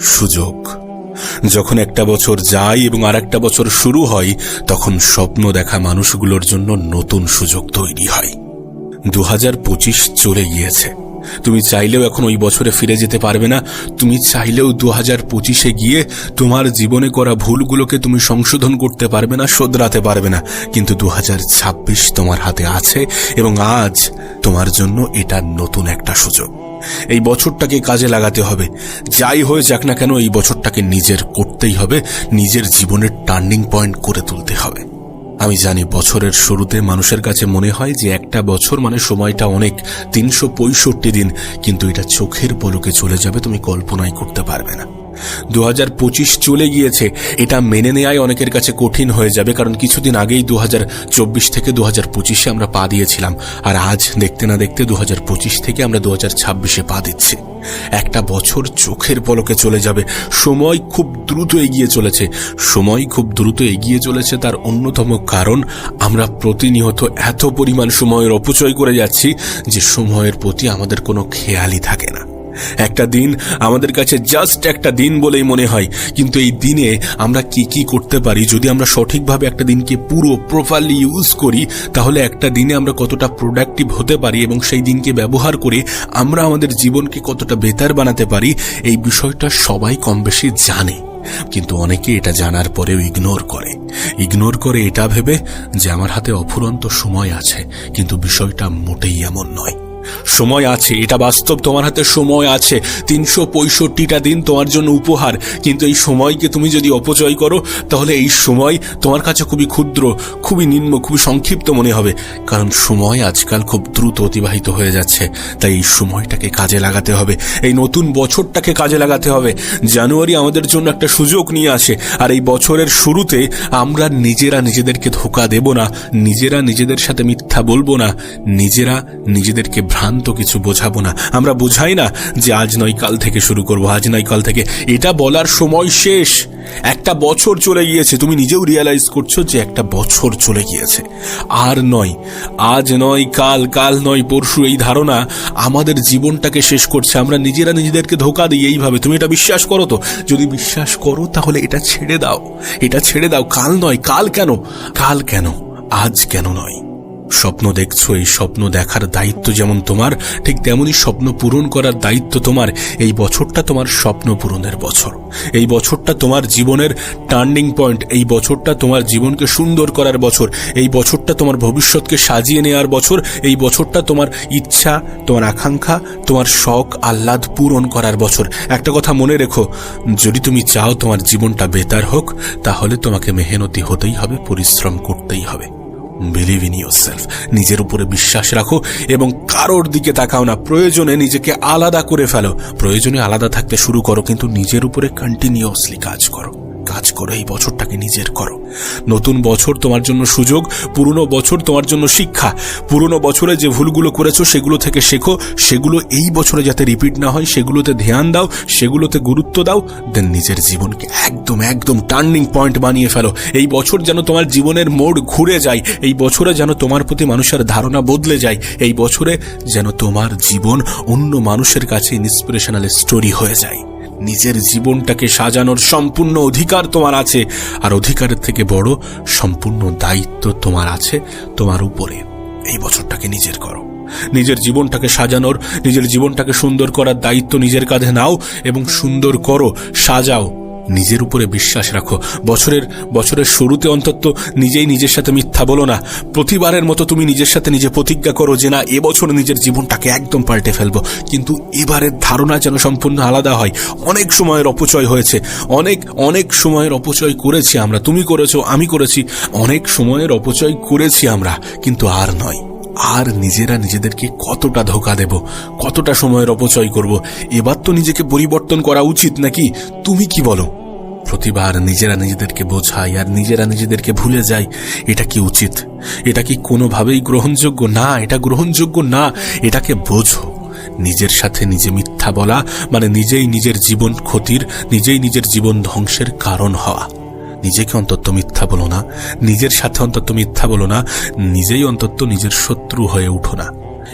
সুযোগ। যখন একটা বছর যায় এবং আর একটা বছর শুরু হয়, তখন স্বপ্ন দেখা মানুষগুলোর জন্য নতুন সুযোগ তৈরি হয়। দু হাজার পঁচিশ চলে গিয়েছে। তুমি চাইলেও এখন ওই বছরে ফিরে যেতে পারবে না। তুমি চাইলেও দু হাজার পঁচিশে গিয়ে তোমার জীবনে করা ভুলগুলোকে তুমি সংশোধন করতে পারবে না, শোধরাতে পারবে না। কিন্তু দু হাজার ছাব্বিশ তোমার হাতে আছে এবং আজ তোমার জন্য এটা নতুন একটা সুযোগ। এই বছরটাকে কাজে লাগাতে হবে। যাই হয়ে যাক না কেন, এই বছরটাকে নিজের করতেই হবে, নিজের জীবনের টার্নিং পয়েন্ট করে তুলতে হবে। আমি জানি বছরের শুরুতে মানুষের কাছে মনে হয় যে একটা বছর মানে সময়টা অনেক, তিনশো পঁয়ষট্টি দিন, কিন্তু এটা চোখের পলকে চলে যাবে, তুমি কল্পনাই করতে পারবে না। দু হাজার পঁচিশ চলে গিয়েছে। এটা মেনে নেওয়াই অনেকের কাছে কঠিন হয়ে যাবে, কারণ কিছুদিন আগেই দু হাজার চব্বিশ থেকে দু হাজার পঁচিশে আমরা পা দিয়েছিলাম। আর আজ দেখতে না দেখতে দু হাজার পঁচিশ থেকে আমরা দু হাজার ছাব্বিশে পা দিচ্ছি। একটা বছর চোখের পলকে চলে যাবে। সময় খুব দ্রুত এগিয়ে চলেছে। সময় খুব দ্রুত এগিয়ে চলেছে তার অন্যতম কারণ, আমরা প্রতিনিয়ত এত পরিমাণ সময়ের অপচয় করে যাচ্ছি যে সময়ের প্রতি আমাদের কোনো খেয়ালই থাকে না। একটা দিন আমাদের কাছে জাস্ট একটা দিন বলেই মনে হয়, কিন্তু এই দিনে আমরা কি কি করতে পারি? যদি আমরা সঠিকভাবে একটা দিনকে পুরো প্রপারলি ইউজ করি, তাহলে একটা দিনে আমরা কতটা প্রোডাক্টিভ হতে পারি এবং সেই দিনকে ব্যবহার করে আমরা আমাদের জীবনকে কতটা বেতার বানাতে পারি, এই বিষয়টা সবাই কম বেশি জানে। কিন্তু অনেকে এটা জানার পরেও ইগনোর করে। ইগনোর করে এটা ভেবে যে আমার হাতে অফুরন্ত সময় আছে, কিন্তু বিষয়টা মোটেই এমন নয়। সময় আছে, এটা বাস্তব, তোমার হাতে সময় আছে। তিনশো পঁয়ষট্টিটা দিন তোমার জন্য উপহার। কিন্তু এই সময়কে তুমি যদি অপচয় করো, তাহলে এই সময় তোমার কাছে খুবই ক্ষুদ্র, খুবই নিম্ন, খুবই সংক্ষিপ্ত মনে হবে। কারণ সময় আজকাল খুব দ্রুত অতিবাহিত হয়ে যাচ্ছে। তাই এই সময়টাকে কাজে লাগাতে হবে। এই নতুন বছরটাকে কাজে লাগাতে হবে। জানুয়ারি আমাদের জন্য একটা সুযোগ নিয়ে আসে। আর এই বছরের শুরুতে আমরা নিজেরা নিজেদেরকে ধোকা দেব না। নিজেরা নিজেদের সাথে মিথ্যা বলব না। নিজেরা নিজেদেরকে ভ্রান্ত কিছু বোঝাবো না। আমরা বোঝাই না যে আজ নয় কাল থেকে শুরু করব, আজ নয় কাল থেকে। এটা বলার সময় শেষ। একটা বছর চলে গিয়েছে। তুমি নিজেও রিয়ালাইজ করছ যে একটা বছর চলে গিয়েছে। আর নয়, আজ নয় কাল কাল নয় পরশু এই ধারণা আমাদের জীবনটাকে শেষ করছে। আমরা নিজেরা নিজেদেরকে ধোকা দিই এইভাবে। তুমি এটা বিশ্বাস করো তো? যদি বিশ্বাস করো, তাহলে এটা ছেড়ে দাও। এটা ছেড়ে দাও। কাল নয়, কাল কেন? কাল কেন? আজ কেন নয়? স্বপ্ন দেখছ, এই স্বপ্ন দেখার দায়িত্ব যেমন তোমার, ঠিক তেমনই স্বপ্ন পূরণ করার দায়িত্ব তোমার। এই বছরটা তোমার স্বপ্ন পূরণের বছর। এই বছরটা তোমার জীবনের টার্নিং পয়েন্ট। এই বছরটা তোমার জীবনকে সুন্দর করার বছর। এই বছরটা তোমার ভবিষ্যৎকে সাজিয়ে নেওয়ার বছর। এই বছরটা তোমার ইচ্ছা, তোমার আকাঙ্ক্ষা, তোমার শখ, আহ্লাদ পূরণ করার বছর। একটা কথা মনে রেখো, যদি তুমি চাও তোমার জীবনটা বেতার হোক, তাহলে তোমাকে মেহনতি হতেই হবে, পরিশ্রম করতেই হবে। বিলিভ ইন ইউর সেলফ নিজের উপরে বিশ্বাস রাখো এবং কারোর দিকে তাকাও না। প্রয়োজনে নিজেকে আলাদা করে ফেলো। প্রয়োজনে আলাদা থাকতে শুরু করো, কিন্তু নিজের উপরে কন্টিনিউসলি কাজ করো। কাজ করো, এই বছরটাকে নিজের করো। নতুন বছর তোমার জন্য সুযোগ, পুরনো বছর তোমার জন্য শিক্ষা। পুরনো বছরে যে ভুলগুলো করেছ, সেগুলো থেকে শেখো। সেগুলো এই বছরে যাতে রিপিট না হয়, সেগুলোতে ধ্যান দাও, সেগুলোতে গুরুত্ব দাও দেন নিজের জীবনকে একদম একদম টার্নিং পয়েন্ট বানিয়ে ফেলো। এই বছর যেন তোমার জীবনের মোড় ঘুরে যায়, এই বছরে যেন তোমার প্রতি মানুষের ধারণা বদলে যায়, এই বছরে যেন তোমার জীবন অন্য মানুষের কাছে ইন্সপিরেশনাল স্টোরি হয়ে যায়। নিজের জীবনটাকে সাজানোর সম্পূর্ণ অধিকার তোমার আছে, আর অধিকারের থেকে বড় সম্পূর্ণ দায়িত্ব তোমার আছে, তোমার উপরে। এই বছরটাকে নিজের করো। নিজের জীবনটাকে সাজানোর, নিজের জীবনটাকে সুন্দর করার দায়িত্ব নিজের কাঁধে নাও এবং সুন্দর করো, সাজাও। নিজের উপরে বিশ্বাস রাখো। বছরের বছরের শুরুতে অন্তত নিজেই নিজের সাথে মিথ্যা বলো না। প্রতিবারের মতো তুমি নিজের সাথে নিজে প্রতিজ্ঞা করো যে না, এবছর নিজের জীবনটাকে একদম পাল্টে ফেলব। কিন্তু এবারের ধারণা যেন সম্পূর্ণ আলাদা হয়। অনেক সময়ের অপচয় হয়েছে। অনেক অনেক সময়ের অপচয় করেছি আমরা। তুমি করেছ, আমি করেছি। অনেক সময়ের অপচয় করেছি আমরা। কিন্তু আর নয়। আর নিজেরা নিজেদেরকে কতটা ধোকা দেব, কতটা সময়ের অপচয় করব, এবার তো নিজেকে পরিবর্তন করা উচিত নাকি? তুমি কি বলো? প্রতিবার নিজেরা নিজেদেরকে বোঝাই আর নিজেরা নিজেদেরকে ভুলে যাই, এটা কি উচিত? এটা কি কোনোভাবেই গ্রহণযোগ্য না? এটা গ্রহণযোগ্য না? এটাকে বোঝো। নিজের সাথে নিজে মিথ্যা বলা মানে নিজেই নিজের জীবন ক্ষতির, নিজেই নিজের জীবন ধ্বংসের কারণ হওয়া। নিজেকে অন্তত মিথ্যা বলো না। নিজের সাথে অন্তত মিথ্যা বলো না। নিজেই অন্তত নিজের শত্রু হয়ে উঠো না।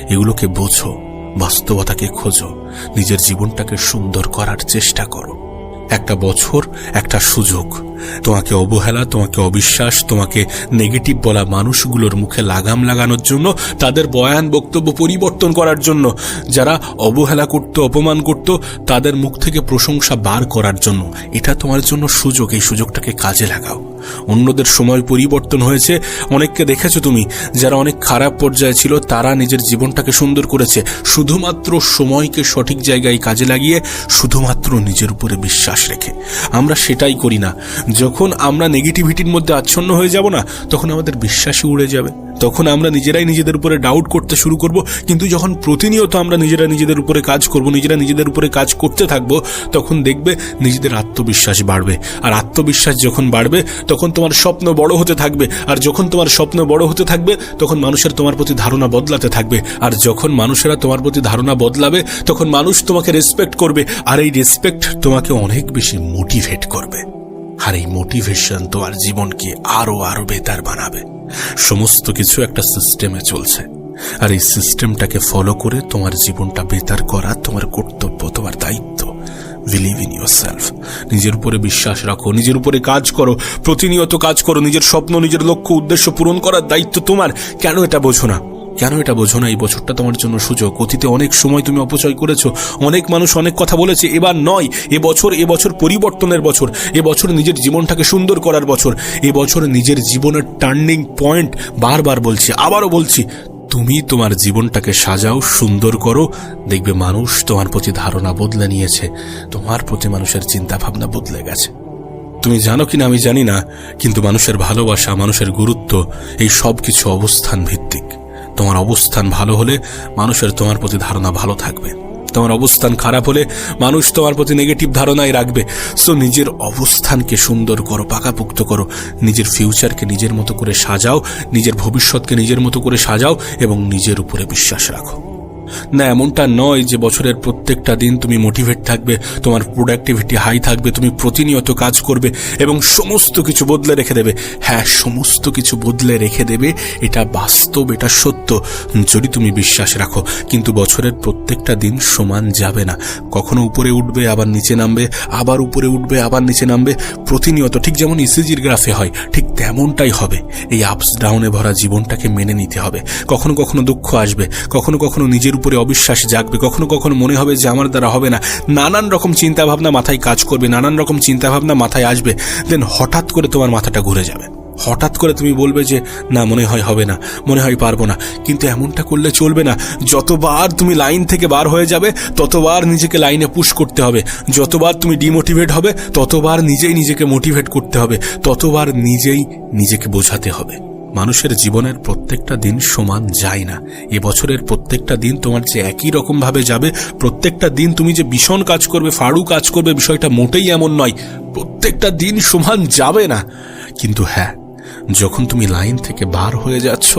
এগুলোকে বোঝো, বাস্তবতাকে খোঁজো, নিজের জীবনটাকে সুন্দর করার চেষ্টা করো। একটা বছর, একটা সুযোগ। তোমাকে অবহেলা, তোমাকে অবিশ্বাস, তোমাকে নেগেটিভ বলা মানুষগুলোর মুখে লাগাম লাগানোর জন্য, তাদের বয়ান বক্তব্য পরিবর্তন করার জন্য, যারা অবহেলা করত, অপমান করত, তাদের মুখ থেকে প্রশংসা বার করার জন্য। এটা তোমার জন্য সুযোগ, এই সুযোগটাকে কাজে লাগাও। অন্যদের সময় পরিবর্তন হয়েছে। অনেককে দেখেছ তুমি, যারা অনেক খারাপ পর্যায়ে ছিল, তারা নিজের জীবনটাকে সুন্দর করেছে। শুধুমাত্র সময়কে সঠিক জায়গায় কাজে লাগিয়ে শুধুমাত্র নিজের উপরে বিশ্বাস রেখে। আমরা সেটাই করি না। যখন আমরা নেগেটিভিটির মধ্যে আচ্ছন্ন হয়ে যাব না, তখন আমাদের বিশ্বাসই উড়ে যাবে। তখন আমরা নিজেরাই নিজেদের উপরে ডাউট করতে শুরু করব। কিন্তু যখন প্রতিনিয়ত আমরা নিজেরা নিজেদের উপরে কাজ করব, নিজেরা নিজেদের উপরে কাজ করতে থাকব, তখন দেখবে নিজেদের আত্মবিশ্বাস বাড়বে। আর আত্মবিশ্বাস যখন বাড়বে, তখন তোমার স্বপ্ন বড় হতে থাকবে। আর যখন তোমার স্বপ্ন বড় হতে থাকবে, তখন মানুষের তোমার প্রতি ধারণা বদলাতে থাকবে। আর যখন মানুষেরা তোমার প্রতি ধারণা বদলাবে, তখন মানুষ তোমাকে রেসপেক্ট করবে। আর এই রেসপেক্ট তোমাকে অনেক বেশি মোটিভেট করবে। আর এই মোটিভেশন তোমার জীবনকে আরও আরও বেতার বানাবে। সমস্ত কিছু একটা সিস্টেমে চলছে। আর এই সিস্টেমটাকে ফলো করে তোমার জীবনটা বেতার করা, তোমার কর্তব্য, তোমার দায়িত্ব। বিলিভ ইন ইউর সেলফ নিজের উপরে বিশ্বাস রাখো, নিজের উপরে কাজ করো, প্রতিনিয়ত কাজ করো, নিজের স্বপ্ন, নিজের লক্ষ্য, উদ্দেশ্য পূরণ করার দায়িত্ব তোমার। কেন এটা বোঝো না? কেন এটা বোঝো না? এই বছরটা তোমার জন্য সুযোগ। অতীতে অনেক সময় তুমি অপচয় করেছ। অনেক মানুষ অনেক কথা বলেছে, এবার নয়। এ বছর এ বছর পরিবর্তনের বছর। এ বছর নিজের জীবনটাকে সুন্দর করার বছর। এ বছর নিজের জীবনের টার্নিং পয়েন্ট বারবার বলছি, আবারও বলছি, তুমি তোমার জীবনটাকে সাজাও, সুন্দর করো। দেখবে মানুষ তোমার প্রতি ধারণা বদলে নিয়েছে। তোমার প্রতি মানুষের চিন্তা ভাবনা বদলে গেছে। তুমি জানো কিনা আমি জানি না, কিন্তু মানুষের ভালোবাসা, মানুষের গুরুত্ব, এই সব কিছু অবস্থান ভিত্তিক তোমার অবস্থান ভালো হলে মানুষের তোমার প্রতি ধারণা ভালো থাকবে। তোমার অবস্থান খারাপ হলে মানুষ তোমার প্রতি নেগেটিভ ধারণাই রাখবে। সো নিজের অবস্থানকে সুন্দর করো, পাকাপুক্ত করো, নিজের ফিউচারকে নিজের মতো করে সাজাও, নিজের ভবিষ্যৎকে নিজের মতো করে সাজাও এবং নিজের উপরে বিশ্বাস রাখো। না, এমনটা নয় যে বছরের প্রত্যেকটা দিন তুমি মোটিভেট থাকবে, তোমার প্রোডাক্টিভিটি হাই থাকবে, তুমি প্রতিনিয়ত কাজ করবে এবং সমস্ত কিছু বদলে রেখে দেবে। হ্যাঁ সমস্ত কিছু বদলে রেখে দেবে, এটা বাস্তব, এটা সত্য, যদি তুমি বিশ্বাস রাখো। কিন্তু বছরের প্রত্যেকটা দিন সমান যাবে না। কখনো উপরে উঠবে, আবার নিচে নামবে, আবার উপরে উঠবে, আবার নিচে নামবে প্রতিনিয়ত ঠিক যেমন ইসিজির গ্রাফে হয়, ঠিক তেমনটাই হবে। এই আপস ডাউনে ভরা জীবনটাকে মেনে নিতে হবে। কখনো কখনো দুঃখ আসবে, কখনো কখনো নিজের উপরে অবিশ্বাস জাগবে, কখনো কখনো মনে হবে যে আমার দ্বারা হবে না। নানান রকম চিন্তাভাবনা মাথায় কাজ করবে, নানান রকম চিন্তাভাবনা মাথায় আসবে। দেন হঠাৎ করে তোমার মাথাটা ঘুরে যাবে। হঠাৎ করে তুমি বলবে যে, না, মনে হয় হবে না, মনে হয় পারব না। কিন্তু এমনটা করলে চলবে না। যতবার তুমি লাইন থেকে বার হয়ে যাবে, ততবার নিজেকে লাইনে পুশ করতে হবে। যতবার তুমি ডিমোটিভেট হবে, ততবার নিজেই নিজেকে মোটিভেট করতে হবে। ততবার নিজেই নিজেকে বোঝাতে হবে। মানুষের জীবনের প্রত্যেকটা দিন সমান যায় না। এবছরের প্রত্যেকটা দিন তোমার যে একই রকম ভাবে যাবে, প্রত্যেকটা দিন তুমি যে ভীষণ কাজ করবে, ফাড়ু কাজ করবে, বিষয়টা মোটেই এমন নয়। প্রত্যেকটা দিন সমান যাবে না। কিন্তু হ্যাঁ যখন তুমি লাইন থেকে বার হয়ে যাচ্ছ,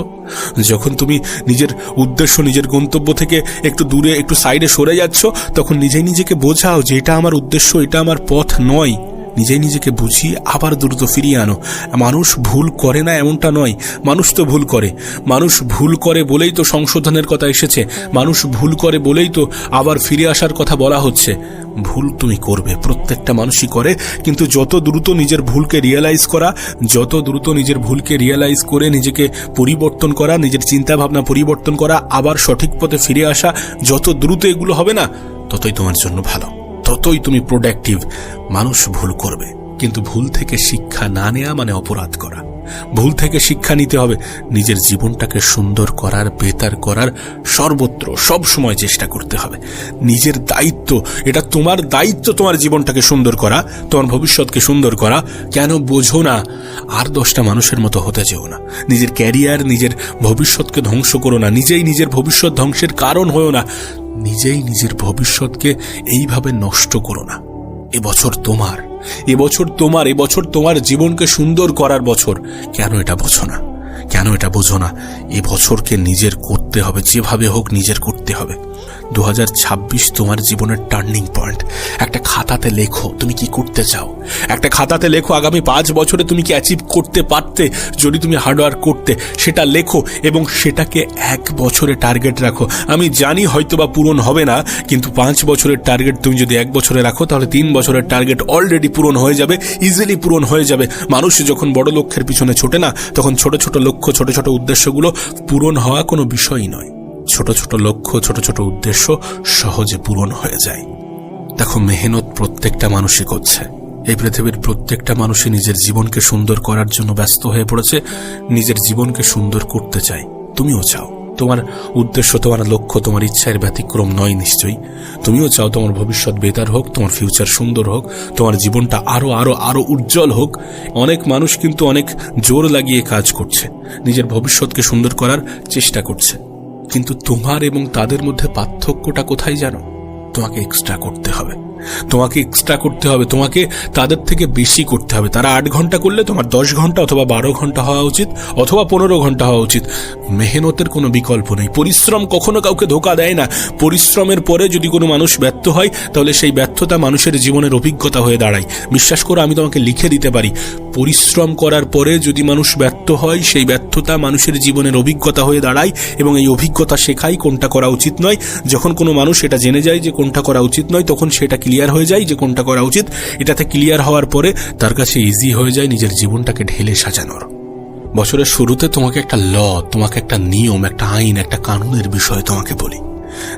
যখন তুমি নিজের উদ্দেশ্য, নিজের গন্তব্য থেকে একটু দূরে, একটু সাইডে সরে যাচ্ছ, তখন নিজেই নিজেকে বোঝাও যে এটা আমার উদ্দেশ্য, এটা আমার পথ নয়। নিজেই নিজেকে বুঝিয়ে আবার দ্রুত ফিরিয়ে আনো। মানুষ ভুল করে না এমনটা নয়। মানুষ তো ভুল করে। মানুষ ভুল করে বলেই তো সংশোধনের কথা এসেছে। মানুষ ভুল করে বলেই তো আবার ফিরে আসার কথা বলা হচ্ছে। ভুল তুমি করবে, প্রত্যেকটা মানুষই করে। কিন্তু যত দ্রুত নিজের ভুলকে রিয়েলাইজ করা, যত দ্রুত নিজের ভুলকে রিয়েলাইজ করে নিজেকে পরিবর্তন করা, নিজের চিন্তা ভাবনা পরিবর্তন করা, আবার সঠিক পথে ফিরে আসা, যত দ্রুত এগুলো হবে না, ততই তোমার জন্য ভালো। ততই তুমি প্রোডাক্টিভ। মানুষ ভুল করবে। কিন্তু ভুল থেকে শিক্ষা না নেওয়া মানে অপরাধ করা। ভুল থেকে শিক্ষা নিতে হবে। নিজের জীবনটাকে সুন্দর করার, বেতার করার সর্বত্র, সব সময় চেষ্টা করতে হবে। নিজের দায়িত্ব, এটা তোমার দায়িত্ব তোমার জীবনটাকে সুন্দর করা, তোমার ভবিষ্যৎকে সুন্দর করা। কেন বোঝো না, আর দশটা মানুষের মতো হতে যেও না। নিজের ক্যারিয়ার, নিজের ভবিষ্যৎকে ধ্বংস করো না। নিজেই নিজের ভবিষ্যৎ ধ্বংসের কারণ হয়েও না। নিজেই নিজের ভবিষ্যৎকে এইভাবে নষ্ট করো না। এবছর তোমার এবছর তোমার এবছর তোমার জীবনকে সুন্দর করার বছর। কেন এটা বোঝো না? কেন এটা বোঝো না? এবছরকে বছরকে নিজের করতে হবে, যেভাবে হোক নিজের করতে হবে। দু হাজার ছাব্বিশ তোমার জীবনের টার্নিং পয়েন্ট। একটা খাতাতে লেখো, তুমি কি করতে চাও? একটা খাতাতে লেখো, আগামী পাঁচ বছরে তুমি কি অ্যাচিভ করতে পারতে? যদি তুমি হার্ডওয়ার্ক করতে, সেটা লেখো এবং সেটাকে এক বছরে টার্গেট রাখো। আমি জানি হয়তো বা পূরণ হবে না, কিন্তু পাঁচ বছরের টার্গেট তুমি যদি এক বছরে রাখো, তাহলে তিন বছরের টার্গেট অলরেডি পূরণ হয়ে যাবে ইজিলি পূরণ হয়ে যাবে। মানুষ যখন বড় লক্ষ্যের পিছনে ছোটে না, তখন ছোট ছোট লক্ষ্য, ছোট ছোট উদ্দেশ্যগুলো পূরণ হওয়া কোনো বিষয়ই নয়। ছোট ছোট লক্ষ্য, ছোট ছোট উদ্দেশ্য সহজে পূরণ হয়ে যায়। দেখো, মেহনত প্রত্যেকটা মানুষই করছে। এই পৃথিবীর প্রত্যেকটা মানুষই নিজের জীবনকে সুন্দর করার জন্য ব্যস্ত হয়ে পড়েছে, নিজের জীবনকে সুন্দর করতে চায়। তুমিও চাও। তোমার উদ্দেশ্য, তোমার লক্ষ্য, তোমার ইচ্ছার ব্যতিক্রম নয় নিশ্চয়ই। তুমিও চাও তোমার ভবিষ্যৎ বেতার হোক, তোমার ফিউচার সুন্দর হোক, তোমার জীবনটা আরও আরও আরও উজ্জ্বল হোক। অনেক মানুষ কিন্তু অনেক জোর লাগিয়ে কাজ করছে। নিজের ভবিষ্যৎকে সুন্দর করার চেষ্টা করছে। কিন্তু তোমার এবং তাদের মধ্যে পার্থক্যটা কোথায় জানো? তোমাকে এক্সট্রা করতে হবে। তোমাকে এক্সট্রা করতে হবে, তোমাকে তাদের থেকে বেশি করতে হবে। তারা আট ঘণ্টা করলে তোমার দশ ঘণ্টা অথবা বারো ঘণ্টা হওয়া উচিত, অথবা পনেরো ঘণ্টা হওয়া উচিত। মেহনতের কোনো বিকল্প নেই। পরিশ্রম কখনো কাউকে ধোকা দেয় না। পরিশ্রমের পরে যদি কোনো মানুষ ব্যর্থ হয়, তাহলে সেই ব্যর্থতা মানুষের জীবনের অভিজ্ঞতা হয়ে দাঁড়ায়। বিশ্বাস করো, আমি তোমাকে লিখে দিতে পারি। পরিশ্রম করার পরে যদি মানুষ ব্যর্থ হয়, সেই ব্যর্থতা মানুষের জীবনের অভিজ্ঞতা হয়ে দাঁড়ায় এবং এই অভিজ্ঞতা শেখাই কোনটা করা উচিত নয়। যখন কোনো মানুষ এটা জেনে যায় যে কোনটা করা উচিত নয়, তখন সেটা ক্লিয়ার হয়ে যায় যে কোনটা করা উচিত। এটাতে ক্লিয়ার হওয়ার পরে তার কাছে ইজি হয়ে যায় নিজের জীবনটাকে ঢেলে সাজানোর। বছরের শুরুতে তোমাকে একটা ল, তোমাকে একটা নিয়ম, একটা আইন, একটা কানুনের বিষয়ে তোমাকে বলি।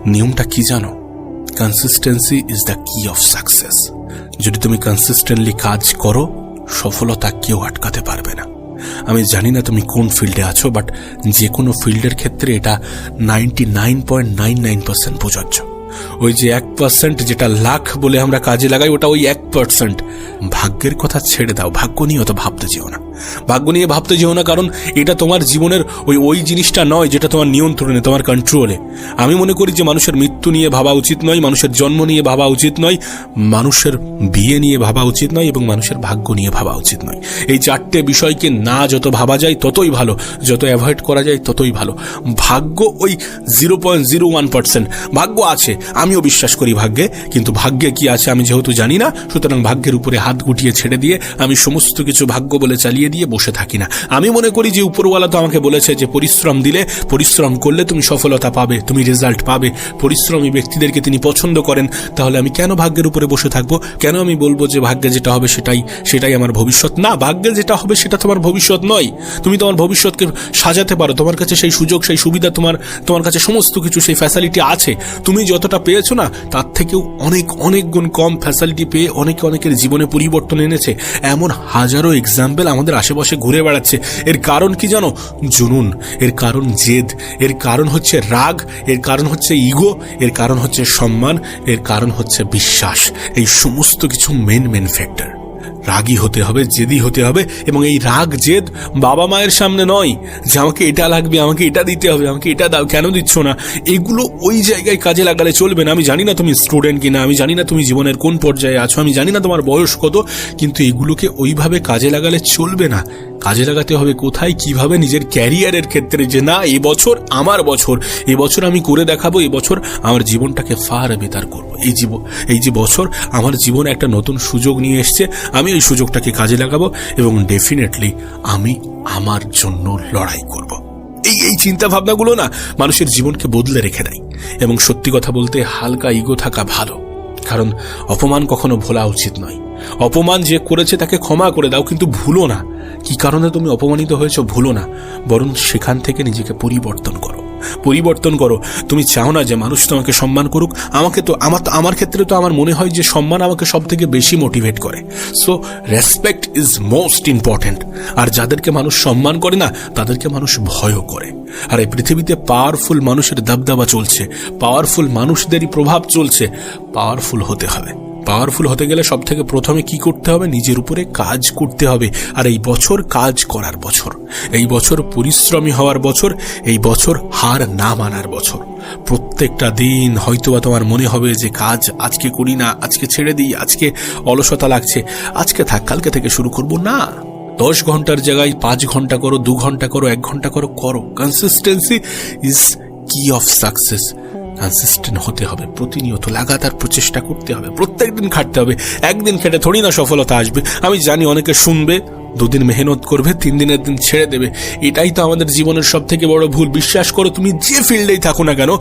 নিয়মটা কি জানো? Consistency is the key of success যদি তুমি কনসিস্টেন্টলি কাজ করো, সফলতা কেউ আটকাতে পারবে না। আমি জানি না তুমি কোন ফিল্ডে আছো বাট যে কোনো ফিল্ডের ক্ষেত্রে এটা ninety nine point nine nine percent প্রযোজ্য। ওই যে এক পার্সেন্ট যেটা লাখ বলে আমরা কাজে লাগাই, ওটা ওই এক পার্সেন্ট ভাগ্যের কথা ছেড়ে দাও, ভাগ্য নিয়ে অত ভাবতে যেও না। ভাগ্য নিয়ে ভাবতে যেও না, কারণ এটা তোমার জীবনের ওই ওই জিনিসটা নয় যেটা তোমার নিয়ন্ত্রণে, তোমার কন্ট্রোলে আমি মনে করি যে মানুষের মৃত্যু নিয়ে ভাবা উচিত নয়, মানুষের জন্ম নিয়ে ভাবা উচিত নয়, মানুষের বিয়ে নিয়ে ভাবা উচিত নয় এবং মানুষের ভাগ্য নিয়ে ভাবা উচিত নয়। এই চারটে বিষয়কে না যত ভাবা যায়, ততই ভালো। যত অ্যাভয়েড করা যায়, ততই ভালো। ভাগ্য ওই zero point zero one percent ভাগ্য আছে, আমিও বিশ্বাস করি ভাগ্যে, কিন্তু ভাগ্যে কি আছে আমি যেহেতু জানি না, সুতরাং ভাগ্যের উপরে হাত গুটিয়ে ছেড়ে দিয়ে আমি সমস্ত কিছু ভাগ্য বলে চালিয়ে দিয়ে বসে থাকি না। আমি মনে করি যে উপরওয়ালা তো আমাকে বলেছে যে পরিশ্রম দিলে পরিশ্রম করলে তুমি সফলতা পাবে, তুমি রেজাল্ট পাবে। পরিশ্রমী ব্যক্তিদেরকে তিনি পছন্দ করেন, তাহলে আমি কেন ভাগ্যের উপরে বসে থাকব? কেন আমি বলব যে ভাগ্যে যেটা হবে সেটাই সেটাই আমার ভবিষ্যৎ? না, ভাগ্যে যেটা হবে সেটা তোমার ভবিষ্যৎ নয়। তুমি তোমার ভবিষ্যৎকে সাজাতে পারো, তোমার কাছে সেই সুযোগ, সেই সুবিধা, তোমার তোমার কাছে সমস্ত কিছু, সেই ফ্যাসিলিটি আছে। তুমি যতটা পেয়েছ না, তার থেকেও অনেক অনেক গুণ কম ফ্যাসিলিটি পেয়ে অনেকে, অনেকের জীবনে পরিবর্তন এনেছে। এমন হাজারো এক্সাম্পল আমাদের আশেপাশে ঘুরে বেড়াচ্ছে। এর কারণ কি জানো? জুনুন। এর কারণ জেদ। এর কারণ হচ্ছে রাগ। এর কারণ হচ্ছে ইগো। এর কারণ হচ্ছে সম্মান। এর কারণ হচ্ছে বিশ্বাস। এই সমস্ত কিছু মেন মেন ফ্যাক্টর রাগী হতে হবে, জেদি হতে হবে এবং এই রাগ, জেদ বাবা মায়ের সামনে নয় যে আমাকে এটা লাগবে, আমাকে এটা দিতে হবে, আমাকে এটা দাও, কেন দিচ্ছ না? এগুলো ওই জায়গায় কাজে লাগালে চলবে না। আমি জানি না তুমি স্টুডেন্ট কিনা, আমি জানি না তুমি জীবনের কোন পর্যায়ে আছো, আমি জানি না তোমার বয়স কত, কিন্তু এগুলোকে ওইভাবে কাজে লাগালে চলবে না। কাজে লাগাতে হবে কোথায়, কীভাবে নিজের ক্যারিয়ারের ক্ষেত্রে যে না এই বছর আমার বছর এই বছর আমি করে দেখাবো এই বছর আমার জীবনটাকে ফার বেতার করব। এই জীব, এই যে বছর আমার জীবনে একটা নতুন সুযোগ নিয়ে এসছে, আমি এই সুযোগটাকে কাজে লাগাবো এবং ডেফিনেটলি আমি আমার জন্য লড়াই করব। এই এই চিন্তা ভাবনাগুলো না মানুষের জীবনকে বদলে রেখে দেয় এবং সত্যি কথা বলতে হালকা ইগো থাকা ভালো। কারণ অপমান কখনো ভোলা উচিত নয়। অপমান যে করেছে তাকে ক্ষমা করে দাও, কিন্তু ভুলো না। কি কারণে তুমি অপমানিত হয়েছ ভুলো না। বরং সেখান থেকে নিজেকে পরিবর্তন করো। পরিবর্তন করো। তুমি চাও না যে মানুষ তোমাকে সম্মান করুক। আমাকে তো, আমার আমার ক্ষেত্রে তো আমার মনে হয় যে সম্মান আমাকে সব থেকে বেশি মোটিভেট করে। So respect is most important আর যাদেরকে মানুষ সম্মান করে না, তাদেরকে মানুষ ভয়ও করে। আর এই পৃথিবীতে পাওয়ারফুল মানুষের দাবদাবা চলছে। পাওয়ারফুল মানুষদেরই প্রভাব চলছে। পাওয়ারফুল হতে হবে। পাওয়ারফুল হতে গেলে সব থেকে প্রথমে কি করতে হবে? নিজের উপরে কাজ করতে হবে। আর এই বছর কাজ করার বছর। এই বছর পরিশ্রমী হওয়ার বছর। এই বছর হার না মানার বছর। প্রত্যেকটা দিন হয়তোবা তোমার মনে হবে যে, কাজ আজকে করি না, আজকে ছেড়ে দিই, আজকে অলসতা লাগছে, আজকে থাক, কালকে থেকে শুরু করব। না। দশ ঘণ্টার জায়গায় পাঁচ ঘণ্টা করো, দু ঘণ্টা করো, এক ঘণ্টা করো করো। Consistency is key of success consistent হতে হবে, প্রতিনিয়ত লাগাতার প্রচেষ্টা করতে হবে প্রত্যেক দিন খাটতে হবে, একদিন খেটে থোড়ি না সফলতা আসবে। আমি জানি অনেকে শুনবে, দুদিন মেহনত করবে, তিন দিনের দিন ছেড়ে দেবে। এটাই তো আমাদের জীবনের সব থেকে বড় ভুল। বিশ্বাস করো, তুমি যে ফিল্ডেই থাকো না কেন,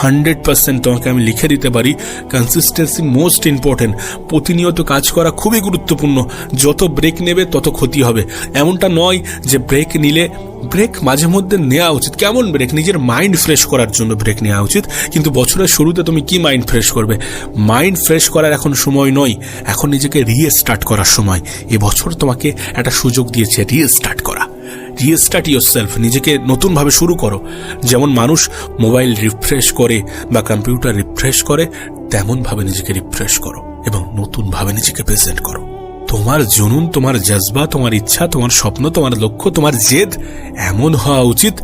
হান্ড্রেড পার্সেন্ট তোমাকে আমি লিখে দিতে পারি কনসিস্টেন্সি মোস্ট ইম্পর্টেন্ট প্রতিনিয়ত কাজ করা খুবই গুরুত্বপূর্ণ। যত ব্রেক নেবে, তত ক্ষতি হবে। এমনটা নয় যে ব্রেক নিলে ব্রেক মাঝে মধ্যে নেওয়া উচিত। কেমন ব্রেক নিজের মাইন্ড ফ্রেশ করার জন্য ব্রেক নেওয়া উচিত। কিন্তু বছরের শুরুতে তুমি কি মাইন্ড ফ্রেশ করবে? মাইন্ড ফ্রেশ করার এখন সময় নয়। এখন নিজেকে রিস্টার্ট করার সময়। এবছর তোমাকে একটা সুযোগ দিয়েছে রিস্টার্ট করা। রিস্টার্ট ইয়োর সেলফ নিজেকে নতুনভাবে শুরু করো। যেমন মানুষ মোবাইল রিফ্রেশ করে বা কম্পিউটার রিফ্রেশ করে, তেমনভাবে নিজেকে রিফ্রেশ করো এবং নতুনভাবে নিজেকে প্রেজেন্ট করো। তোমার জুনুন, তোমার জজবা, তোমার ইচ্ছা, তোমার স্বপ্ন, তোমার লক্ষ্য, তোমার জেদ এমন হওয়া উচিত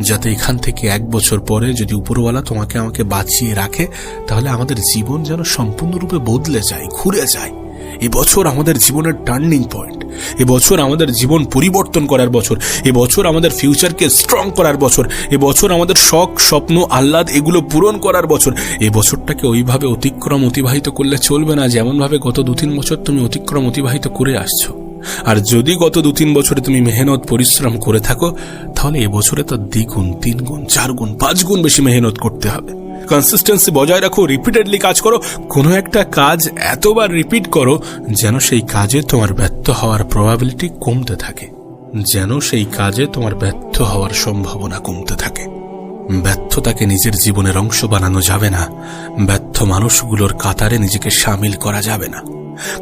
যাতে এখান থেকে এক বছর পরে যদি উপরওয়ালা তোমাকে আমাকে বাঁচিয়ে রাখে, তাহলে আমাদের জীবন যেন সম্পূর্ণরূপে বদলে যায় ঘুরে যায়। এবছর আমাদের জীবনের টার্নিং পয়েন্ট এবছর আমাদের জীবন পরিবর্তন করার বছর, এবছর আমাদের ফিউচারকে স্ট্রং করার বছর, এবছর আমাদের শখ, স্বপ্ন, আহ্লাদ এগুলো পূরণ করার বছর, এবছরটাকে ওইভাবে অতিক্রম অতিবাহিত করলে চলবে না যেমনভাবে গত দু তিন বছর তুমি অতিক্রম অতিবাহিত করে আসছো। আর যদি গত দু তিন বছরে তুমি মেহনত, পরিশ্রম করে থাকো, তাহলে এবছরে তো দ্বিগুণ তিন গুণ চার গুণ পাঁচ গুণ বেশি মেহনত করতে হবে। কনসিস্টেন্সি বজায় রাখো রিপিটেডলি কাজ করো। কোনো একটা কাজ এতবার রিপিট করো যেন সেই কাজে তোমার ব্যর্থ হওয়ার প্রবাবিলিটি কমতে থাকে। যেন সেই কাজে তোমার ব্যর্থ হওয়ার সম্ভাবনা কমতে থাকে। ব্যর্থতাকে নিজের জীবনের অংশ বানানো যাবে না। ব্যর্থ মানুষগুলোর কাতারে নিজেকে সামিল করা যাবে না।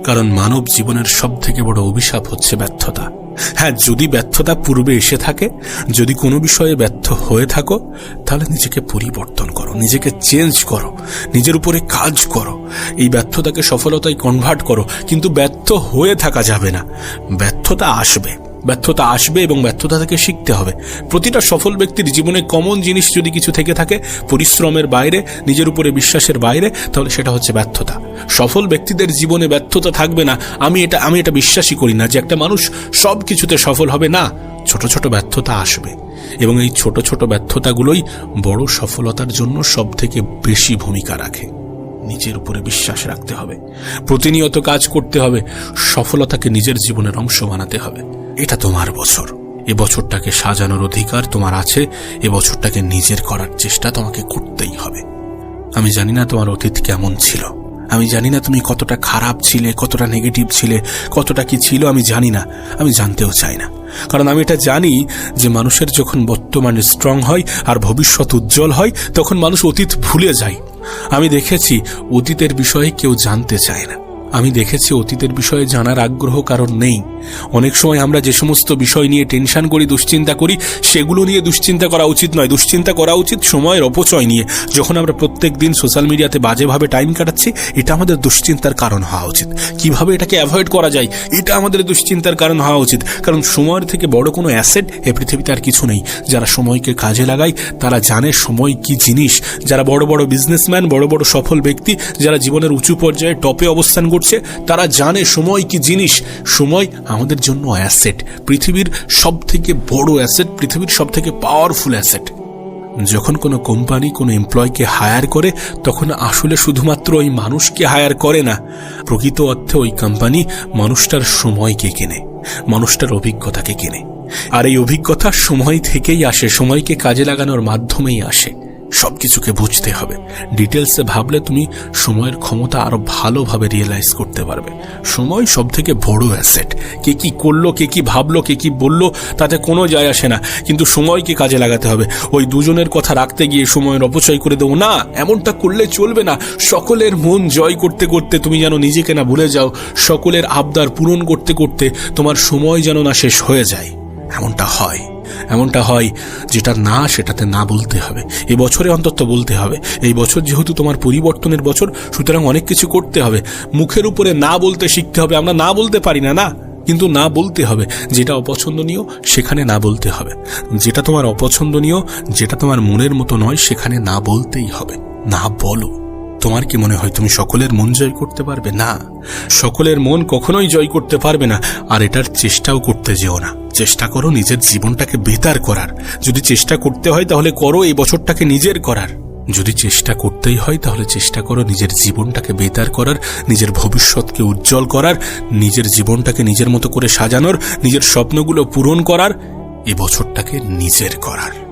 কারণ মানব জীবনের সব থেকে বড় অভিশাপ হচ্ছে ব্যর্থতা। হ্যাঁ যদি ব্যর্থতা পূর্বে এসে থাকে, যদি কোনো বিষয়ে ব্যর্থ হয়ে থাকো, তাহলে নিজেকে পরিবর্তন করো, নিজেকে চেঞ্জ করো, নিজের উপরে কাজ করো। এই ব্যর্থতাকে সফলতায় কনভার্ট করো, কিন্তু ব্যর্থ হয়ে থাকা যাবে না। ব্যর্থতা আসবে। ব্যর্থতা আসবে এবং ব্যর্থতা থেকে শিখতে হবে। প্রতিটা সফল ব্যক্তির জীবনে কমন জিনিস যদি কিছু থেকে থাকে, পরিশ্রমের বাইরে, নিজের উপরে বিশ্বাসের বাইরে, তাহলে সেটা হচ্ছে ব্যর্থতা। সফল ব্যক্তিদের জীবনে ব্যর্থতা থাকবে না, আমি এটা আমি এটা বিশ্বাসই করি না যে একটা মানুষ সব কিছুতে সফল হবে। না, ছোট ছোট ব্যর্থতা আসবে। এবং এই ছোট ছোট ব্যর্থতাগুলোই বড় সফলতার জন্য সব থেকে বেশি ভূমিকা রাখে। নিজের উপরে বিশ্বাস রাখতে হবে। প্রতিনিয়ত কাজ করতে হবে। সফলতাকে নিজের জীবনের অংশ বানাতে হবে। এটা তোমার বছর। এ বছরটাকে সাজানোর অধিকার তোমার আছে, এ বছরটাকে নিজের করার চেষ্টা তোমাকে করতেই হবে। আমি জানি না তোমার অতীত কেমন ছিল। আমি জানি না তুমি কতটা খারাপ ছিলে, কতটা নেগেটিভ ছিলে, কতটা কি ছিল, আমি জানি না। আমি জানতেও চাই না। কারণ আমি এটা জানি যে মানুষের যখন বর্তমানে স্ট্রং হয় আর ভবিষ্যৎ উজ্জ্বল হয়, তখন মানুষ অতীত ভুলে যায়। আমি দেখেছি অতীতের বিষয়ে কেউ জানতে চায় না। আমি দেখেছি অতীতের বিষয়ে জানার আগ্রহ কারণ নেই। অনেক সময় আমরা যে সমস্ত বিষয় নিয়ে টেনশন করি, দুশ্চিন্তা করি, সেগুলো নিয়ে দুশ্চিন্তা করা উচিত নয়। দুশ্চিন্তা করা উচিত সময়ের অপচয় নিয়ে। যখন আমরা প্রত্যেক দিন সোশ্যাল মিডিয়াতে বাজেভাবে টাইম কাটাচ্ছি, এটা আমাদের দুশ্চিন্তার কারণ হওয়া উচিত। কীভাবে এটাকে অ্যাভয়েড করা যায়, এটা আমাদের দুশ্চিন্তার কারণ হওয়া উচিত। কারণ সময়ের থেকে বড় কোনো অ্যাসেট এ পৃথিবীতে আর কিছু নেই। যারা সময়কে কাজে লাগায়, তারা জানে সময় কি জিনিস। যারা বড় বড় বিজনেসম্যান বড় বড় সফল ব্যক্তি, যারা জীবনের উঁচু পর্যায়ে টপে অবস্থান করছে, তারা জানে সময় কি জিনিস। সময় আমাদের জন্য অ্যাসেট পৃথিবীর সব থেকে বড় অ্যাসেট পৃথিবীর সব থেকে পাওয়ারফুল অ্যাসেট যখন কোনো কোম্পানি কোনো এমপ্লয়কে হায়ার করে, তখন আসলে শুধুমাত্র ওই মানুষকে হায়ার করে না, প্রকৃত অর্থে ওই কোম্পানি মানুষটার সময়কে কেনে, মানুষটার অভিজ্ঞতাকে কেনে। আর এই অভিজ্ঞতা সময় থেকেই আসে, সময়কে কাজে লাগানোর মাধ্যমেই আসে। সবকিছুকে বুঝতে হবে। ডিটেলসে ভাবলে তুমি সময়ের ক্ষমতা আরও ভালোভাবে রিয়েলাইজ করতে পারবে। সময় সব থেকে বড় অ্যাসেট কে কি করল, কে কি ভাবলো, কে কি বলল, তাতে কোনো যায় আসে না। কিন্তু সময়কে কাজে লাগাতে হবে। ওই দুজনের কথা রাখতে গিয়ে সময়ের অপচয় করে দেবো। না, এমনটা করলে চলবে না। সকলের মন জয় করতে করতে তুমি যেন নিজেকে না ভুলে যাও, সকলের আবদার পূরণ করতে করতে তোমার সময় যেন না শেষ হয়ে যায়। এমনটা হয়। এমনটা হয় যেটা না সেটাতে না বলতে হবে। এই বছরে অন্তত বলতে হবে। এই বছর যেহেতু তোমার পরিবর্তনের বছর, সুতরাং অনেক কিছু করতে হবে। মুখের উপরে না বলতে শিখতে হবে। আমরা না বলতে পারি না না? কিন্তু না বলতে হবে। যেটা অপছন্দনীয়, সেখানে না বলতে হবে। যেটা তোমার অপছন্দনীয়, যেটা তোমার মনের মতো নয়, সেখানে না বলতেই হবে। না বলো। তোমার কি মনে হয় তুমি সকলের মন জয় করতে পারবে? না। সকলের মন কখনোই জয় করতে পারবে না। আর এটার চেষ্টাও করতে যেও না। চেষ্টা করো নিজের জীবনটাকে বেতার করার। যদি চেষ্টা করতে হয় তাহলে করো, এই বছরটাকে নিজের করার। যদি চেষ্টা করতেই হয় তাহলে চেষ্টা করো নিজের জীবনটাকে বেতার করার, নিজের ভবিষ্যৎকে উজ্জ্বল করার, নিজের জীবনটাকে নিজের মতো করে সাজানোর, নিজের স্বপ্নগুলো পূরণ করার, এ বছরটাকে নিজের করার।